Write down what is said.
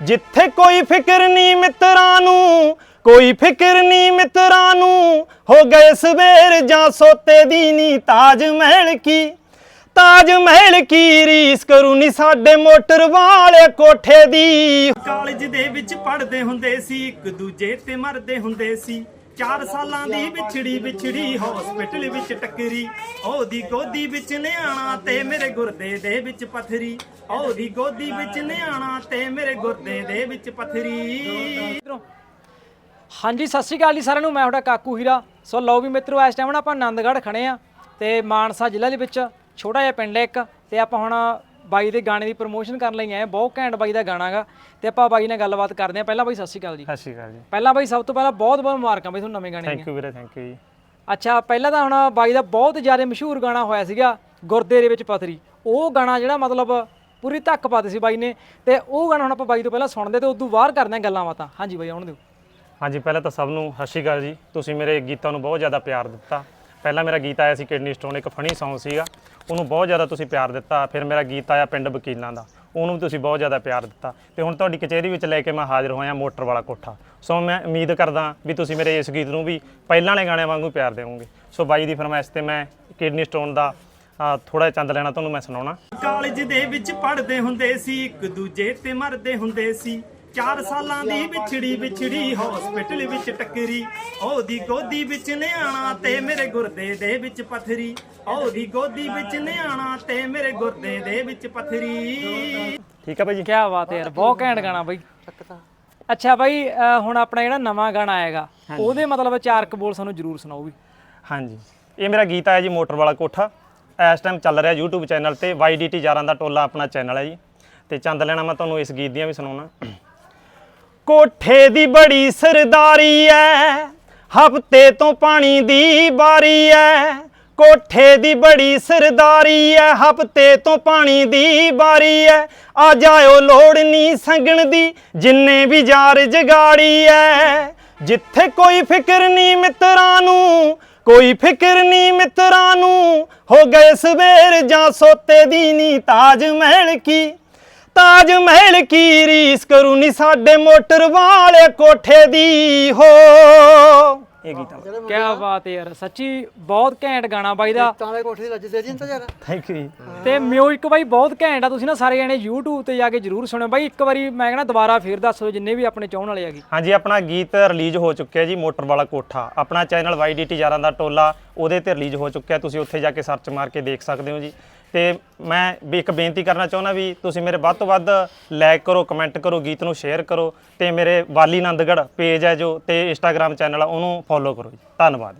ਜਿੱਥੇ ਕੋਈ ਫਿਕਰ ਨਹੀਂ ਮਿੱਤਰਾਂ ਨੂੰ, ਕੋਈ ਫਿਕਰ ਨਹੀਂ ਮਿੱਤਰਾਂ ਨੂੰ, ਹੋ ਗਏ ਸਵੇਰ ਜਾਂ ਸੋਤੇ ਦੀ ਨੀ ਤਾਜ ਮਹਿਲ ਕੀ। ਤਾਜ ਮਹਿਲ ਕੀ ਰੀਸ ਕਰੂ ਨੀ ਸਾਡੇ ਮੋਟਰ ਵਾਲੇ ਕੋਠੇ ਦੀ। ਕਾਲਜ ਦੇ ਵਿੱਚ ਪੜ੍ਹਦੇ ਹੁੰਦੇ ਸੀ, ਇੱਕ ਦੂਜੇ ਤੇ ਮਰਦੇ ਹੁੰਦੇ ਸੀ। ਚਾਰ ਸਾਲਾਂ ਦੀ ਵਿਛੜੀ ਵਿਛੜੀ ਹਸਪੀਟਲ ਵਿੱਚ ਟੱਕਰੀ। ਉਹਦੀ ਗੋਦੀ ਵਿੱਚ ਨਿਆਣਾ ਤੇ ਮੇਰੇ ਗੁਰਦੇ ਦੇ ਵਿੱਚ ਪਥਰੀ। ਉਹਦੀ ਗੋਦੀ ਵਿੱਚ ਨਿਆਣਾ ਤੇ ਮੇਰੇ ਗੁਰਦੇ ਦੇ ਵਿੱਚ ਪਥਰੀ। ਹਾਂਜੀ, ਸਤਿ ਸ਼੍ਰੀ ਅਕਾਲ ਜੀ ਸਾਰਿਆਂ ਨੂੰ। ਮੈਂ ਤੁਹਾਡਾ ਕਾਕੂ ਹੀਰਾ। ਸੋ ਲਓ ਵੀ ਮਿੱਤਰੋ, ਇਸ ਟਾਈਮ ਨਾ ਆਪਾਂ ਆਨੰਦਗੜ੍ਹ ਖੜੇ ਆ ਤੇ ਮਾਨਸਾ ਜ਼ਿਲ੍ਹਾ ਦੇ ਵਿੱਚ ਛੋਟਾ ਜਿਹਾ ਪਿੰਡ ਹੈ ਇੱਕ ਤੇ ਆਪਾਂ ਹੁਣ ਬਾਈ ਦੇ ਗਾਣੇ ਦੀ ਪ੍ਰੋਮੋਸ਼ਨ ਕਰਨ ਲਈ ਆਏ। ਬਹੁਤ ਘੈਂਟ ਬਾਈ ਦਾ ਗਾਣਾ ਗਾ। ਤੇ ਆਪਾਂ ਬਾਈ ਨਾਲ ਗੱਲਬਾਤ ਕਰਦੇ ਹਾਂ। ਪਹਿਲਾਂ ਬਾਈ ਸਤਿ ਸ਼੍ਰੀ ਅਕਾਲ ਜੀ। ਸਤਿ ਸ਼੍ਰੀ ਅਕਾਲ ਜੀ। ਪਹਿਲਾਂ ਬਾਈ ਸਭ ਤੋਂ ਪਹਿਲਾਂ ਬਹੁਤ ਬਹੁਤ ਮੁਬਾਰਕਾਂ ਬਾਈ ਤੁਹਾਨੂੰ ਨਵੇਂ ਗਾਣੇ ਦੀਆਂ। ਥੈਂਕ ਯੂ ਵੀਰੇ ਥੈਂਕ ਯੂ ਜੀ। ਅੱਛਾ ਪਹਿਲਾਂ ਤਾਂ ਹੁਣ ਬਾਈ ਦਾ ਬਹੁਤ ਜ਼ਿਆਦਾ ਮਸ਼ਹੂਰ ਗਾਣਾ ਹੋਇਆ ਸੀਗਾ ਗੁਰਦੇ ਦੇ ਵਿੱਚ ਪਥਰੀ। ਉਹ ਗਾਣਾ ਜਿਹੜਾ ਮਤਲਬ ਪੂਰੀ ਧੱਕ ਪਾਤੀ ਸੀ ਬਾਈ ਨੇ। ਤੇ ਉਹ ਗਾਣਾ ਹੁਣ ਆਪਾਂ ਬਾਈ ਤੋਂ ਪਹਿਲਾਂ ਸੁਣਦੇ ਤੇ ਉਦੋਂ ਬਾਹਰ ਕਰਦੇ ਹਾਂ ਗੱਲਾਂ ਬਾਤਾਂ। ਹਾਂਜੀ ਬਾਈ ਆਉਣ ਦਿਓ। ਹਾਂਜੀ ਪਹਿਲਾਂ ਤਾਂ ਸਭ ਨੂੰ ਸਤਿ ਸ਼੍ਰੀ ਅਕਾਲ ਜੀ। ਤੁਸੀਂ ਮੇਰੇ ਗੀਤਾਂ ਨੂੰ ਬਹੁਤ ਜ਼ਿਆਦਾ ਪਿਆਰ ਦਿੱਤਾ। ਪਹਿਲਾਂ ਮੇਰਾ ਗੀਤ ਆਇਆ ਸੀ ਕਿਡਨੀ ਸਟੋਨ, ਇੱਕ ਫਨੀ Song ਸੀਗਾ। ਉਹਨੂੰ ਬਹੁਤ ਜ਼ਿਆਦਾ ਤੁਸੀਂ ਪਿਆਰ ਦਿੱਤਾ। ਫਿਰ ਮੇਰਾ ਗੀਤ ਆਇਆ ਪਿੰਡ ਵਕੀਲਾਂ ਦਾ। ਉਹਨੂੰ ਵੀ ਤੁਸੀਂ ਬਹੁਤ ਜ਼ਿਆਦਾ ਪਿਆਰ ਦਿੱਤਾ। ਤੇ ਹੁਣ ਤੁਹਾਡੀ ਕਚਹਿਰੀ ਵਿੱਚ ਲੈ ਕੇ ਮੈਂ ਹਾਜ਼ਰ ਹੋਇਆ ਮੋਟਰ ਵਾਲਾ ਕੋਠਾ। ਸੋ ਮੈਂ ਉਮੀਦ ਕਰਦਾ ਵੀ ਤੁਸੀਂ ਮੇਰੇ ਇਸ ਗੀਤ ਨੂੰ ਵੀ ਪਹਿਲਾਂ ਵਾਲੇ ਗਾਣਿਆਂ ਵਾਂਗੂ ਪਿਆਰ ਦੇਵੋਗੇ ਸੋ ਬਾਈ ਦੀ ਫਰਮਾਇਸ਼ ਤੇ ਮੈਂ ਕਿਡਨੀ ਸਟੋਨ ਦਾ ਥੋੜਾ ਚੰਦ ਲੈਣਾ ਤੁਹਾਨੂੰ ਮੈਂ ਸੁਣਾਉਣਾ। ਕਾਲਜ ਦੇ ਵਿੱਚ ਪੜ੍ਹਦੇ ਹੁੰਦੇ ਸੀ, ਇੱਕ ਦੂਜੇ ਤੇ ਮਰਦੇ ਹੁੰਦੇ ਸੀ। ਚਾਰ ਸਾਲਾਂ ਦੀ ਵਿਛੜੀ ਵਿਛੜੀ ਹਸਪੀਟਲ ਵਿੱਚ ਟੱਕਰੀ। ਉਹਦੀ ਗੋਦੀ ਵਿੱਚ ਨਿਆਣਾ ਤੇ ਮੇਰੇ ਗੁਰਦੇ ਦੇ ਵਿੱਚ ਪਥਰੀ। ਉਹਦੀ ਗੋਦੀ ਵਿੱਚ ਨਿਆਣਾ ਤੇ ਮੇਰੇ ਗੁਰਦੇ ਦੇ ਵਿੱਚ ਪਥਰੀ। ਠੀਕ ਆ ਭਾਈ ਜੀ। ਕੀ ਬਾਤ ਹੈ ਯਾਰ ਬਹੁਤ ਘੈਂਟ ਗਾਣਾ ਬਾਈ। ਅੱਛਾ ਬਾਈ ਹੁਣ ਆਪਣਾ ਜਿਹੜਾ ਨਵਾਂ ਗਾਣਾ ਆਏਗਾ ਉਹਦੇ ਮਤਲਬ ਚਾਰ ਕੁ ਬੋਲ ਸਾਨੂੰ ਜਰੂਰ ਸੁਣਾਓ ਵੀ। ਹਾਂਜੀ। ਇਹ ਮੇਰਾ ਗੀਤ ਆਇਆ ਜੀ ਮੋਟਰ ਵਾਲਾ ਕੋਠਾ। ਇਸ ਟਾਈਮ ਚੱਲ ਰਿਹਾ YouTube ਚੈਨਲ ਤੇ YDT ਯਾਰਾਂ ਦਾ ਟੋਲਾ ਆਪਣਾ ਚੈਨਲ ਹੈ ਜੀ। ਤੇ ਚੰਦ ਲੈਣਾ ਮੈਂ ਤੁਹਾਨੂੰ ਇਸ ਗੀਤ ਦੀਆਂ ਵੀ ਸੁਣਾਉਣਾ। ਕੋਠੇ ਦੀ ਬੜੀ ਸਰਦਾਰੀ ਐ, ਹਫ਼ਤੇ ਤੋਂ ਪਾਣੀ ਦੀ ਬਾਰੀ ਐ। ਕੋਠੇ ਦੀ ਬੜੀ ਸਰਦਾਰੀ ਐ, ਹਫ਼ਤੇ ਤੋਂ ਪਾਣੀ ਦੀ ਬਾਰੀ ਐ। ਆ ਜਾਇਓ ਲੋੜ ਨਹੀਂ ਸੰਗਣ ਦੀ, ਜਿੰਨੇ ਵੀ ਜਾਰ ਜਗਾੜੀ ਐ। ਜਿੱਥੇ ਕੋਈ ਫਿਕਰ ਨਹੀਂ ਮਿੱਤਰਾਂ ਨੂੰ, ਕੋਈ ਫਿਕਰ ਨਹੀਂ ਮਿੱਤਰਾਂ ਨੂੰ, ਹੋ ਗਏ ਸਵੇਰ ਜਾਂ ਸੋਤੇ ਦੀ ਨੀ ਤਾਜ ਮਹਿਲ ਕੀ। ਤਾਜ ਮਹਿਲ ਕੀ ਰੀਸ ਕਰੂ ਨੀ ਸਾਡੇ ਮੋਟਰ ਵਾਲੇ ਕੋਠੇ ਦੀ ਹੋ। ਇਹ ਗੀਤ ਕੀ ਬਾਤ ਹੈ ਯਾਰ ਸੱਚੀ ਬਹੁਤ ਘੈਂਟ ਗਾਣਾ ਬਾਈ ਦਾ। ਤਾਲੇ ਕੋਠੇ ਦੀ ਰੱਜ ਦੇ ਜੀ ਇੰਤਜ਼ਾਰ ਥੈਂਕ ਯੂ ਤੇ ਮਿਊਜ਼ਿਕ ਬਾਈ ਬਹੁਤ ਘੈਂਟ ਆ ਤੁਸੀਂ ਨਾ ਸਾਰੇ ਜਣੇ YouTube ਤੇ ਜਾ ਕੇ ਜਰੂਰ ਸੁਣਿਓ। ਬਾਈ ਇੱਕ ਵਾਰੀ ਮੈਂ ਕਹਿੰਦਾ ਦੁਬਾਰਾ ਫੇਰ ਦੱਸੋ ਜਿੰਨੇ ਵੀ ਆਪਣੇ ਚਾਹਣ ਵਾਲੇ ਹੈਗੇ। ਹਾਂਜੀ ਆਪਣਾ ਗੀਤ ਰਿਲੀਜ਼ ਹੋ ਚੁੱਕਿਆ ਜੀ ਮੋਟਰ ਵਾਲਾ ਕੋਠਾ। ਆਪਣਾ ਚੈਨਲ YDT ਯਾਰਾਂ ਦਾ ਟੋਲਾ ਉਹਦੇ ਤੇ ਰਿਲੀਜ਼ ਹੋ ਚੁੱਕਿਆ। ਤੁਸੀਂ ਉੱਥੇ ਜਾ ਕੇ ਸਰਚ ਮਾਰ ਕੇ ਦੇਖ ਸਕਦੇ ਹੋ ਜੀ। ਤੇ ਮੈਂ ਵੀ ਇੱਕ ਬੇਨਤੀ ਕਰਨਾ ਚਾਹੁੰਦਾ ਵੀ ਤੁਸੀਂ ਮੇਰੇ ਵੱਧ ਤੋਂ ਵੱਧ ਲਾਈਕ ਕਰੋ ਕਮੈਂਟ ਕਰੋ, ਗੀਤ ਨੂੰ ਸ਼ੇਅਰ ਕਰੋ ਤੇ ਮੇਰੇ ਵਾਲੀ ਆਨੰਦਗੜ੍ਹ ਪੇਜ ਹੈ ਜੋ ਤੇ ਇੰਸਟਾਗ੍ਰam ਚੈਨਲ ਆ, ਉਹਨੂੰ ਫੋਲੋ ਕਰੋ ਜੀ। ਧੰਨਵਾਦ।